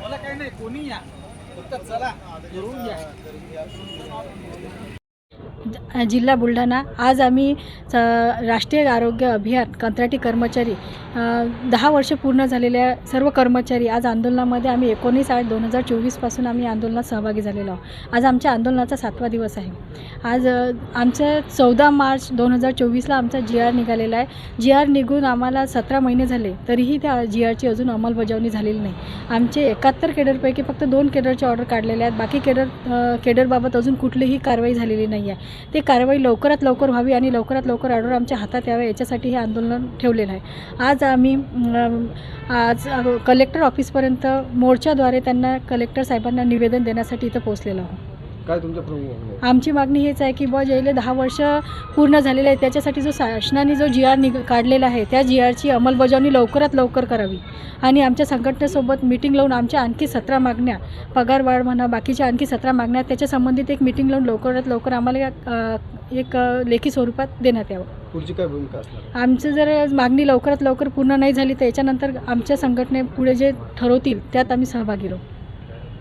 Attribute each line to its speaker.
Speaker 1: मला काही नाही कोणी या. फक्त चला करून या
Speaker 2: जिल्हा बुलढाणा. आज आम्ही स- राष्ट्रीय आरोग्य अभियान कंत्राटी कर्मचारी दहा वर्ष पूर्ण झालेल्या सर्व कर्मचारी आज आंदोलनामध्ये आम्ही एकोणीस आठ दोन हजार चोवीसपासून आम्ही आंदोलनात सहभागी झालेलो आहोत. आज आमच्या आंदोलनाचा सातवा दिवस आहे. आज आमचं चौदा मार्च दोन हजार चोवीसला आमचा जी आर निघालेला आहे. जी आर निघून आम्हाला सतरा महिने झाले तरीही त्या जी आरची अजून अंमलबजावणी झालेली नाही. आमचे एकाहत्तर केडरपैकी फक्त दोन केडरचे ऑर्डर काढलेले आहेत. बाकी केडर केडरबाबत अजून कुठलीही कारवाई झालेली नाही आहे. ते कारवाई लवकरात लवकर व्हावी आणि लवकरात लवकर ऑर्डर आमच्या हातात यावे याच्यासाठी हे आंदोलन ठेवलेलं आहे. आज आम्ही आज कलेक्टर ऑफिसपर्यंत मोर्चाद्वारे त्यांना कलेक्टर साहेबांना निवेदन देण्यासाठी इथं पोहोचलेलो आहोत.
Speaker 3: काय तुमच्या प्रमुख?
Speaker 2: आमची मागणी हेच आहे की बुवा ज्याला दहा वर्ष पूर्ण झालेले आहे त्याच्यासाठी जो शासनाने जो जी आर निघ काढलेला आहे त्या जी आरची अंमलबजावणी लवकरात लवकर करावी आणि आमच्या संघटनेसोबत मिटिंग लावून आमच्या आणखी सतरा मागण्या पगारवाढ म्हणा बाकीच्या आणखी सतरा मागण्या त्याच्या संबंधित एक मिटिंग लावून लवकरात लवकर आम्हाला अ, एक अ, लेखी स्वरूपात देण्यात यावं
Speaker 3: पुढची काय भूमिका असणार आहे?
Speaker 2: आमचं जर मागणी लवकरात लवकर पूर्ण नाही झाली तर याच्यानंतर आमच्या संघटने पुढे जे ठरवतील त्यात आम्ही सहभागी राहू